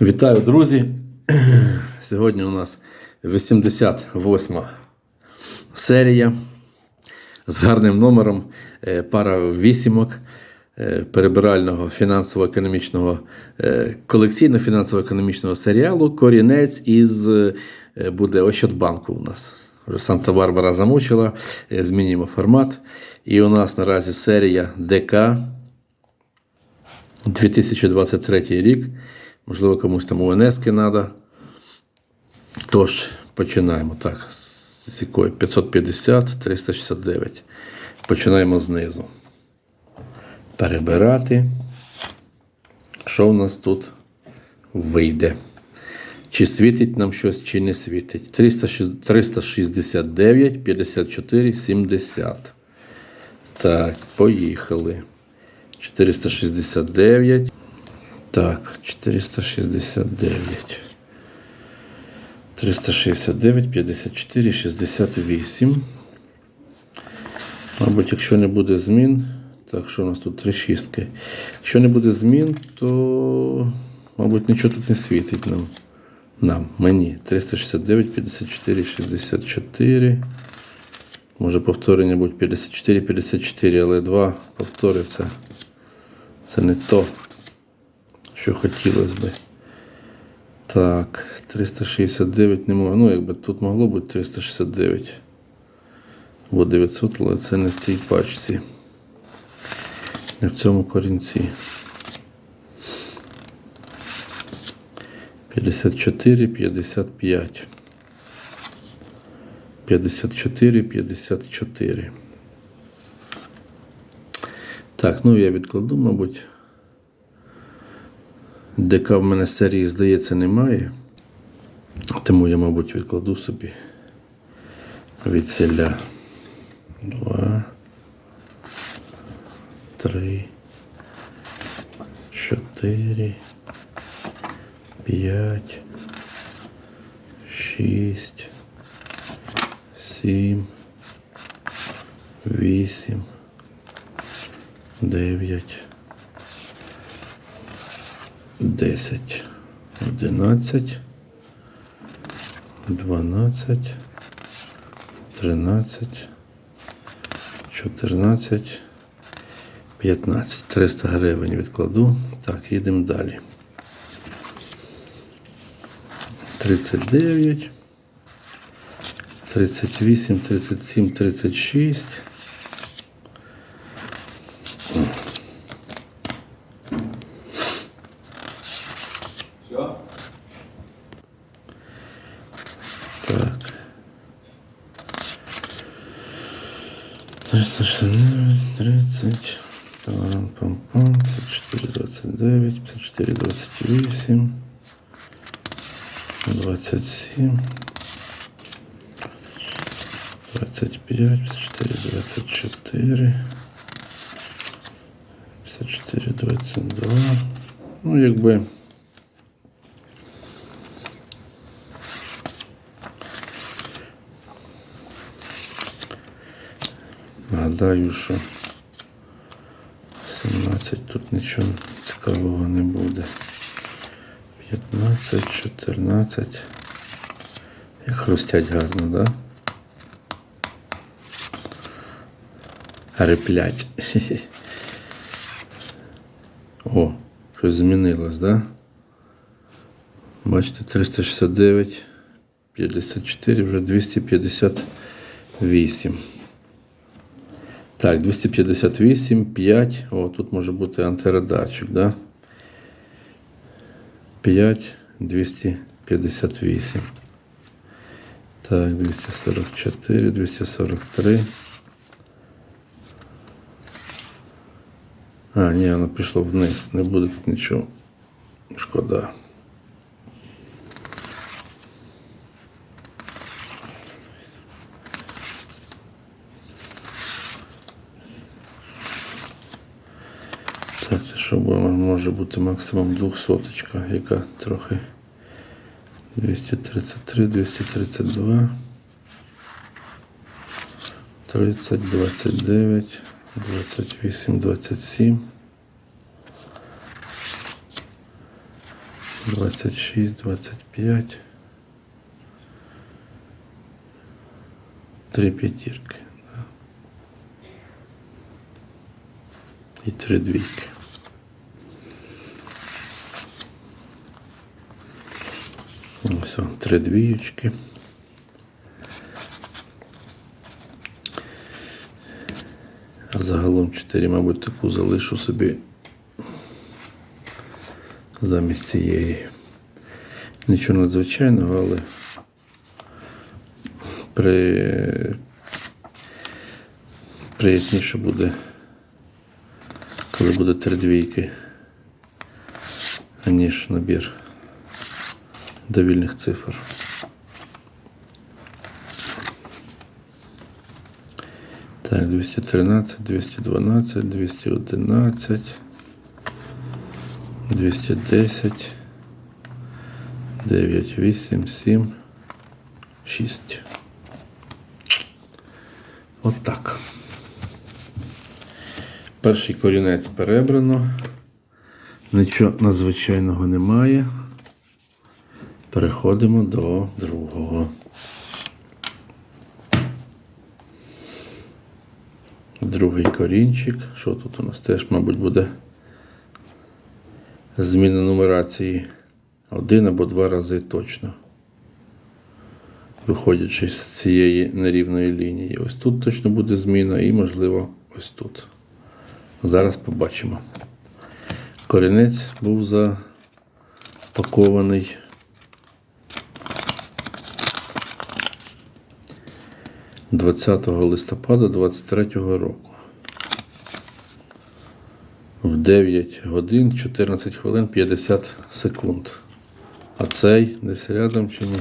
Вітаю, друзі! Сьогодні у нас 88 серія з гарним номером е, пара вісімок е, перебирального фінансово-економічного е, колекційно-фінансово-економічного серіалу Корінець із буде Ощадбанку у нас. Вже Санта-Барбара замучила, змінюємо формат. І у нас наразі серія ДК 2023 рік. Можливо, комусь там УНСки треба. Тож, починаємо. Так, з якої 550, 369. Починаємо знизу. Перебирати. Що в нас тут вийде? Чи світить нам щось, чи не світить? 306 369, 54, 70. Так, поїхали. 469. Так, 469. 369, 54, 68. Мабуть, якщо не буде змін. Так, що у нас тут три шістки. Якщо не буде змін, то, мабуть, нічого тут не світить нам. Нам, мені. 369, 54, 64. Може повторення будь 54, 54, але два повтори це, це не то що хотілося би. Так, 369 не можу. Ну, якби тут могло бути 369. Або 900, але це не в цій пачці. Не в цьому корінці. 54, 55. 54, 54. Так, ну я відкладу, мабуть. ДК в мене серії, здається, немає. Тому я, мабуть, відкладу собі від селя. Два. Три. Чотири. П'ять. Шість. Сім. Вісім. Дев'ять. 10, 11, 12, 13, 14, 15. 300 гривень відкладу. Так, їдемо далі. 39, 38, 37, 36. 369, 30, там, пам пам 54, 29, 54, 28, 27, 25, 54, 24, 54, 22. Ну, якби. Гадаю, що 17 тут нічого цікавого не буде. 15, 14. Як хрустять гарно, да? Реплять. О, щось змінилось, да? Бачите, 369, 54, вже 258. Так, 258, 5. О, тут може бути антирадарчик, да? 5, 258. Так, 244, 243. А, ні, воно пішло вниз. Не буде тут нічого. Шкода. Так, це що було? може бути максимум 200, яка трохи 233, 232, 30, 29, 28, 27, 26, 25. Три п'ятірки. І три двійки. Ось, три двієчки. А загалом 4, мабуть, таку залишу собі замість цієї. Нічого надзвичайного, але при... приятніше буде, коли буде три двійки, аніж набір довільних цифр. Так, 213, 212, 211, 210, 9, 8, 7, 6. От так. Перший корінець перебрано. Нічого надзвичайного немає. Переходимо до другого. Другий корінчик. Що тут у нас теж, мабуть, буде зміна нумерації один або два рази точно. Виходячи з цієї нерівної лінії. Ось тут точно буде зміна і, можливо, ось тут. Зараз побачимо. Корінець був запакований. Двадцятого листопада 23 року. В 9 годин 14 хвилин 50 секунд. А цей десь рядом чи ні?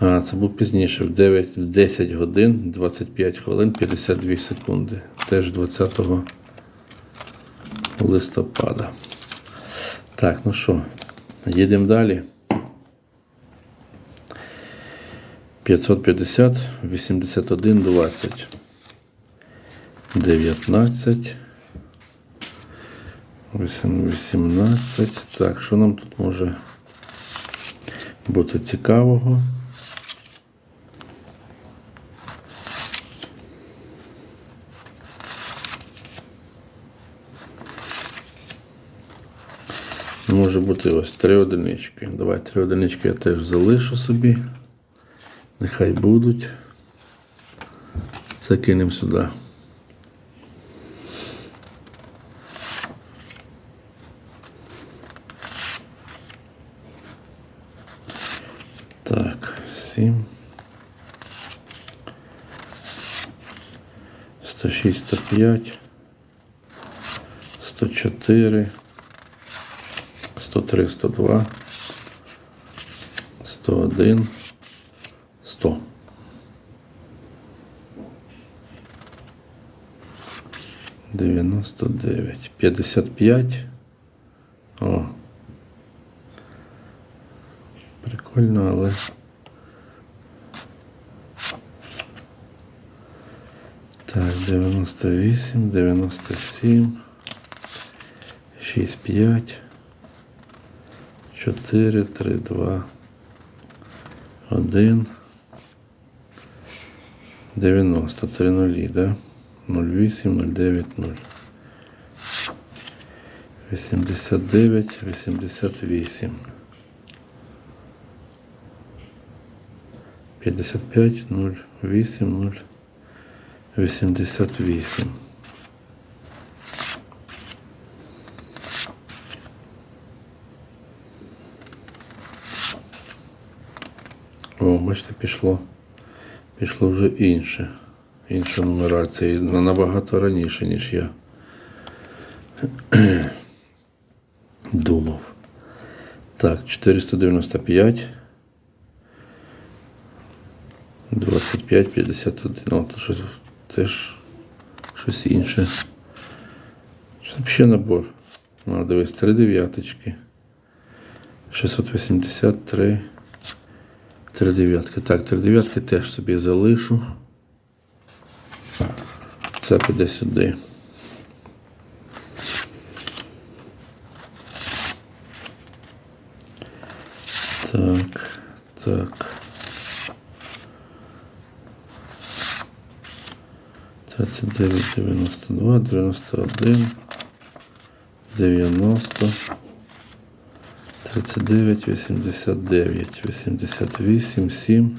А, це був пізніше, в 9, в 10 годин 25 хвилин 52 секунди. Теж 20 листопада. Так, ну що, їдемо далі. 550, 81, 20. 19. 8, 18. Так, що нам тут може бути цікавого? Може бути ось три одинички. Давай три одинички я теж залишу собі. Нехай будуть. Це кинемо сюди. Так, 7. 106, 105, 104, 103, 102, 101. 99, 55. О. Прикольно, але. Так, 98, 97, 6, 5, 4, 3, 2, 1, 90, 3, 0, да? 08, 09, 0. 89, 88. 55, 0, 8, 0, 88. О, бачите, пішло. Пішло вже інше. Інша нумерація. Набагато раніше, ніж я думав. Так, 495. 25, 51. О, то щось теж щось інше. Це ще набор. Ну, дивись, три дев'яточки. 683. Три дев'ятки. Так, три дев'ятки теж собі залишу. Це піде сюди. Так, так. Тридцять дев'ять, дев'яносто два, дев'яносто один, дев'яносто, тридцять дев'ять, вісімдесят дев'ять, вісімдесят вісім, сім.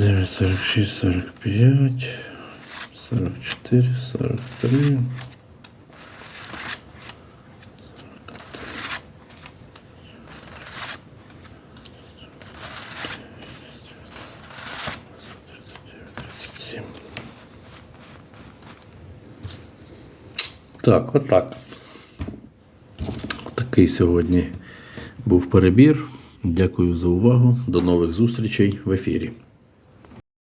49, 46, 45, 44, 43. 47. Так, отак. Такий сьогодні був перебір. Дякую за увагу. До нових зустрічей в ефірі.